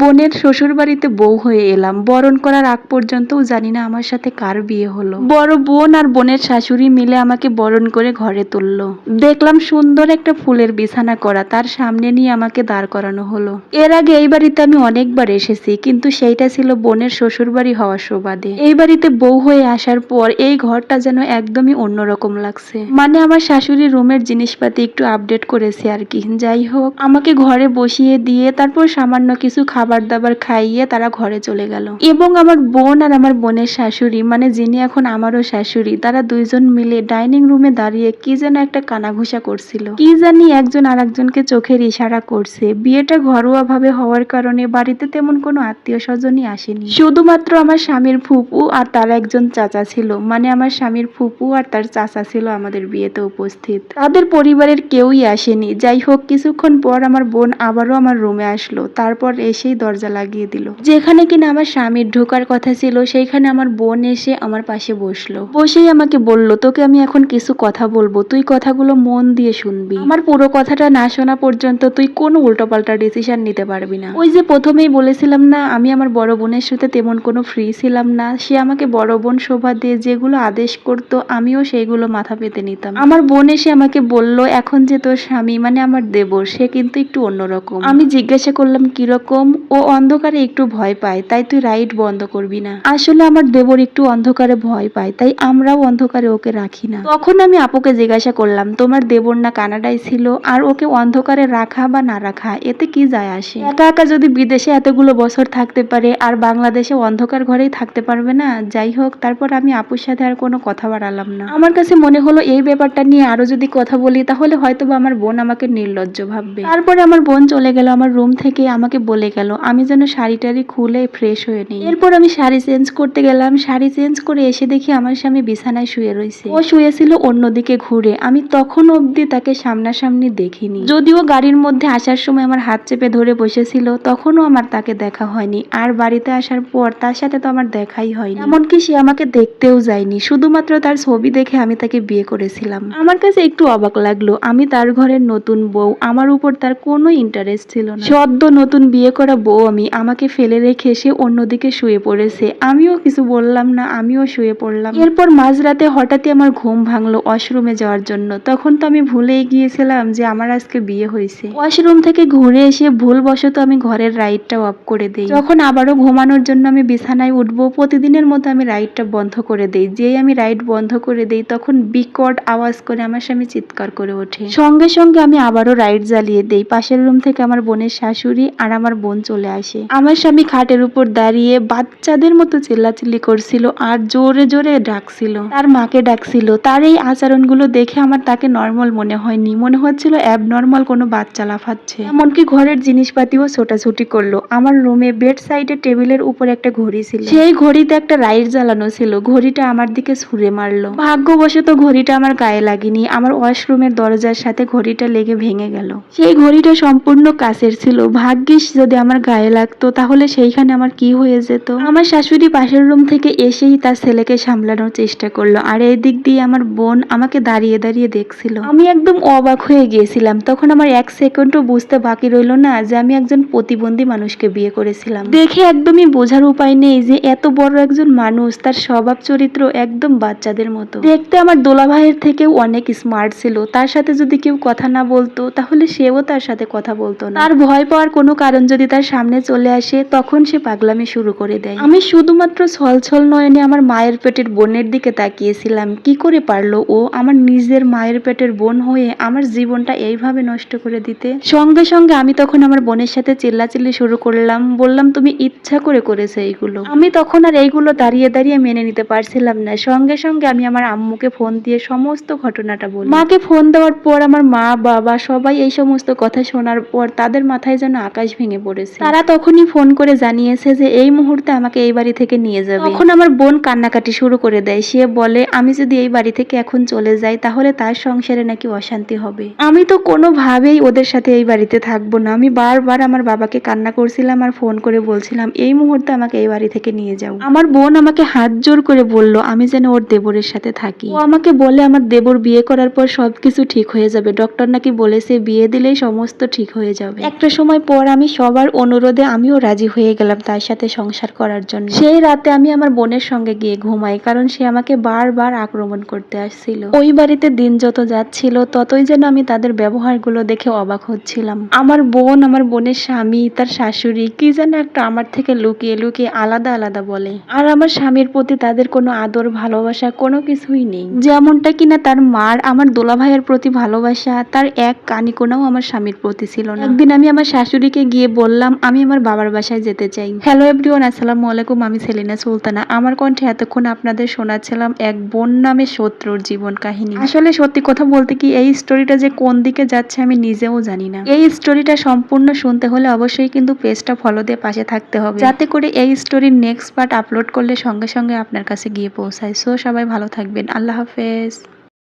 বোনের শ্বশুর বাড়িতে বউ হয়ে এলাম। বরণ করার আগ পর্যন্তও জানি না আমার সাথে কার বিয়ে হলো। বড় বোন আর বোনের শাশুড়ি মিলে আমাকে বরণ করে ঘরে তুললো। দেখলাম সুন্দর একটা ফুলের বিছানা করা, তার সামনে নিয়ে আমাকে দাঁড় করানো হলো। এর আগে এই বাড়িতে আমি অনেকবার এসেছি, কিন্তু সেইটা ছিল বোনের শ্বশুর বাড়ি হওয়ার সুবাদে। এই বাড়িতে বউ হয়ে আসার পর এই ঘরটা যেন একদমই অন্যরকম লাগছে। মানে আমার শাশুড়ি রুমের জিনিসপাতি একটু আপডেট করেছে আর কি। যাই হোক, আমাকে ঘরে বসিয়ে দিয়ে তারপর সামান্য কিছু খাবার দাবার খাইয়ে তারা ঘরে চলে গেল। এবং আমার বোন আর আমার বোনের শাশুড়ি মানে যিনি এখন আমারও শাশুড়ি, তারা দুইজন মিলে ডাইনিং রুমে দাঁড়িয়ে কি যেন একটা কানাঘুষা করছিল। কি জানি একজন আর একজনকে চোখের ইশারা করছে। বিয়েটা ঘরোয়া ভাবে হওয়ার কারণে বাড়িতে তেমন কোনো আত্মীয় স্বজনই আসেনি। শুধুমাত্র আমার স্বামীর ফুপু আর তার একজন চাচা ছিল। মানে আমার স্বামীর ফুপু আর তার চাচা ছিল আমাদের বিয়েতে উপস্থিত। তাদের পরিবারের কেউই আসেনি। যাই হোক, কিছুক্ষণ পর আমার বোন আবারও আমার রুমে আসলো। তারপর এসেই দরজা লাগিয়ে দিল। যেখানে কিনা আমার স্বামীর ঢোকার কথা ছিল, সেইখানে আমার বোন এসে আমার পাশে বসল। বসেই আমাকে বলল, তোকে আমি এখন কিছু কথা বলব। তুই কথাগুলো মন দিয়ে শুনবি। আমার পুরো কথাটা না শোনা পর্যন্ত তুই কোনো উল্টোপাল্টা ডিসিশন নিতে পারবি না। ওই যে প্রথমেই বলেছিলাম না, আমি আমার বড় বোনের সাথে তেমন কোনো ফ্রি ছিলাম না। সে আমাকে বড় বোন শোভা দিয়ে যেগুলো আদেশ করতো, আমিও সেইগুলো মাথা পেতে নিতাম। আমার বোন এসে আমাকে বলল, এখন যে তোর স্বামী মানে আমার দেবর, সে কিন্তু একটু অন্যরকম। আমি জিজ্ঞাসা করলাম, কীরকম? ও অন্ধকারে একটু ভয় পায়, তাই তুই রাইড বন্ধ করবি না। আসলে আমার দেবর একটু অন্ধকারে ভয় পায়, তাই আমরাও অন্ধকারে ওকে রাখি না। তখন আমি আপুকে জিজ্ঞাসা করলাম, তোমার দেবর না কানাডায় ছিল? আর ওকে অন্ধকারে রাখা বা না রাখা, এতে কি যায় আসে? একা একা যদি বিদেশে এতগুলো বছর থাকতে পারে, আর বাংলাদেশে অন্ধকার ঘরেই থাকতে পারবে না, যাই হোক, তারপর আমি আপুর সাথে আর কোনো কথা বাড়ালাম না। আমার কাছে মনে হলো, এই ব্যাপারটা নিয়ে আরও যদি কথা বলি, তাহলে হয়তো আমার বোন আমাকে নির্লজ্জ ভাববে। তারপরে আমার বোন চলে গেল আমার রুম থেকে, আমাকে বলে গেল আমি যেন শাড়ি টাড়ি খুলে ফ্রেশ হয়ে নিই। এরপর আমি শাড়ি চেঞ্জ করতে গেলাম। শাড়ি চেঞ্জ করে এসে দেখি আমার স্বামী বিছানায় শুয়ে রয়েছে ও শুয়েছিল অন্যদিকে ঘুরে। আমি তখন অবধি তাকে সামনাসামনি দেখিনি। যদিও গাড়ির মধ্যে আসার সময় আমার হাত চেপে ধরে বসেছিল, তখনও আমার তাকে দেখা হয়নি। আর বাড়িতে আসার পর তার সাথে তো আমার দেখাই হয়নি। এমনকি সে আমাকে দেখতেও যায়নি। শুধুমাত্র তার ছবি দেখে আমি তাকে বিয়ে করেছিলাম। আমার কাছে একটু অবাক লাগল। আমি তার ঘরের নতুন বউ। আমার উপর তার কোনো ইন্টারেস্ট ছিল না। সদ্য নতুন বিয়ে করা বউ আমি, আমাকে ফেলে রেখে সে অন্যদিকে শুয়ে পড়েছে। আমিও কিছু বললাম না, আমিও শুয়ে পড়লাম। এরপর মাঝরাতে হঠাৎই আমার ঘুম ভাঙলো ওয়াশরুমে যাওয়ার জন্য। তখন তো আমি ভুলেই গিয়েছিলাম যে আমার আজকে বিয়ে হয়েছে। ওয়াশরুম থেকে ঘুরে এসে ভুলবশত আমি ঘরের লাইটটা অফ করে দেই। যখন আবারও ঘুমানোর জন্য আমি বিছানায় উঠবো, প্রতিদিনের মতো আমি লাইটটা বন্ধ করে দেই। যেই আমি লাইট বন্ধ করে দেই, তখন বিকট আওয়াজ করে আমার স্বামী চিৎকার করে ওঠে। সঙ্গে সঙ্গে আমি আবারও লাইট জ্বালিয়ে দেই। পাশের রুম থেকে আমার বোনের শাশুড়ি আর আমার বোন চলে আসে। আমার স্বামী খাটের উপর দাঁড়িয়ে বাচ্চাদের মতো চিল্লাচিল্লি করছিল আর জোরে জোরে ডাকছিল। তার মাকে ডাকছিল। তার এই আচরণগুলো দেখে আমার তাকে নর্মাল মনে হয়নি। মনে হচ্ছিল অ্যাবনর্মাল কোনো বাচ্চা লাফাচ্ছে। এমনকি ঘরের জিনিসপাতিও ছোটাছুটি করল। আমার রুমে বেড সাইডে টেবিলের উপর একটা ঘড়ি ছিল। সেই ঘড়িতে একটা লাইট জ্বালানো ছিল। ঘড়িটা আমার দিকে ছুঁড়ে মারলো। ভাগ্যবশত ঘড়িটা আমার গায়ে লাগেনি। আমার ওয়াশরুমের দরজার সাথে ঘড়িটা লেগে ভেঙে গেল। সেই ঘড়িটা সম্পূর্ণ কাছের ছিল। ভাগ্যিস যদি আমার গায়ে লাগতো, তাহলে সেইখানে আমার কি হয়ে যেত? আমার শাশুড়ি পাশের রুম থেকে এসেই তার ছেলেকে সামলানোর চেষ্টা করল, আর এই দিক দিয়ে আমার বোন আমাকে দাঁড়িয়ে দাঁড়িয়ে দেখছিল। আমি একদম অবাক হয়ে গিয়েছিলাম, তখন আমার এক সেকেন্ডও বুঝতে বাকি রইল না যে আমি একজন প্রতিবন্ধী মানুষকে বিয়ে করেছিলাম। দেখে একদমই বোঝার উপায় নেই যে এত বড় একজন মানুষ, তার স্বভাব চরিত্র একদম বাচ্চাদের মতো। দেখতে আমার দোলা ভাইয়ের থেকেও অনেক স্মার্ট ছিল, তার সাথে যদি কেউ কথা না বলতো, তাহলে সেও তার সাথে কথা বলতো না। তার ভয় পাওয়ার কোনো কারণ যদি তার সামনে চলে আসে, তখন সে পাগলামি শুরু করে দেয়। আমি শুধুমাত্র ছলছল নয়নে আমার মায়ের পেটের বোনের দিকে তাকিয়েছিলাম। কি করে পারল ও আমার নিজের মায়ের পেটের বোন হয়ে আমার জীবনটা এইভাবে নষ্ট করে দিতে? সঙ্গে সঙ্গে আমি তখন আমার বোনের সাথে চিল্লাচিল্লি শুরু করলাম। বললাম, তুমি ইচ্ছা করে করেছ এইগুলো। আমি তখন আর এইগুলো দাঁড়িয়ে দাঁড়িয়ে মেনে নিতে পারছিলাম না। সঙ্গে সঙ্গে আমি আমার আম্মুকে ফোন দিয়ে সমস্ত ঘটনাটা বলি। মাকে ফোন দেওয়ার পর আমার মা, বাবা সবাই এই সমস্ত কথা শোনার পর তাদের মাথায় যেন আকাশ ভেঙে পড়েছে। তারা তখনই ফোন করে জানিয়েছে যে এই মুহূর্তে আমাকে এই বাড়ি থেকে নিয়ে যাবে। তখন আমার বোন কান্নাকাটি শুরু করে দেয়। সে বলে আমি যদি এই বাড়ি থেকে এখন চলে যাই তাহলে তার সংসারে নাকি অশান্তি হবে। আমি তো কোনোভাবেই ওদের সাথে এই বাড়িতে থাকব না। আমি বারবার আমার বাবাকে কান্না করছিলাম আর ফোন করে বলছিলাম এই মুহূর্তে আমাকে এই বাড়ি থেকে নিয়ে যাও। আমার বোন আমাকে হাত জোর করে বলল আমি যেন ওর দেবরের সাথে থাকি। ও আমাকে বলে আমার দেবর বিয়ে করার পর সবকিছু ঠিক হয়ে যাবে। ডক্টর নাকি বলেছে বিয়ে দিলেই সমস্ত ঠিক হয়ে যাবে। একটা সময় পর আমি সবার অনুরোধে আমিও রাজি হয়ে গেলাম তার সাথে সংসার করার জন্য। সেই রাতে আমি আমার বোনের সঙ্গে গিয়ে ঘুমাই, কারণ সে আমাকে বারবার আক্রমণ করতে আসছিল। ওই বাড়িতে দিন যত যাচ্ছিল, ততই যেন আমি তাদের ব্যবহারগুলো দেখে অবাক হচ্ছিলাম। আমার বোন, আমার বোনের স্বামী, তার শাশুড়ি, কি যেন একটা আমার থেকে লুকিয়ে লুকিয়ে আলাদা আলাদা বলে। আর আমার স্বামীর প্রতি তাদের কোনো আদর, ভালোবাসা, কোনো কিছুই নেই। যেমনটা কিনা তার মার, আমার দোলা ভাইয়ের প্রতি ভালোবাসা, তার এক কানিকোনাও আমার স্বামীর প্রতি ছিল না। একদিন আমি আমার শাশুড়িকে গিয়ে বললাম আমি আমার বাবার বাসায় যেতে চাই। হ্যালো এভরিওয়ান, আসসালামু আলাইকুম, আমি সেলিনা সুলতানা। আমার কণ্ঠে এতক্ষণ আপনাদের শোনাচ্ছিলাম এক বোন নামে শত্রুর জীবন কাহিনী। আসলে সত্যি কথা বলতে কি, এই স্টোরিটা যে কোন দিকে যাচ্ছে আমি নিজেও জানি না। এই স্টোরিটা সম্পূর্ণ শুনতে হলে অবশ্যই কিন্তু পেজটা ফলো দিয়ে পাশে থাকতে হবে। যাতে করে এই স্টোরির নেক্সট পার্ট আপলোড করলে সঙ্গে সঙ্গে আপনার কাছে গিয়ে পৌঁছায়। সো সবাই ভালো থাকবেন। আল্লাহ হাফেজ।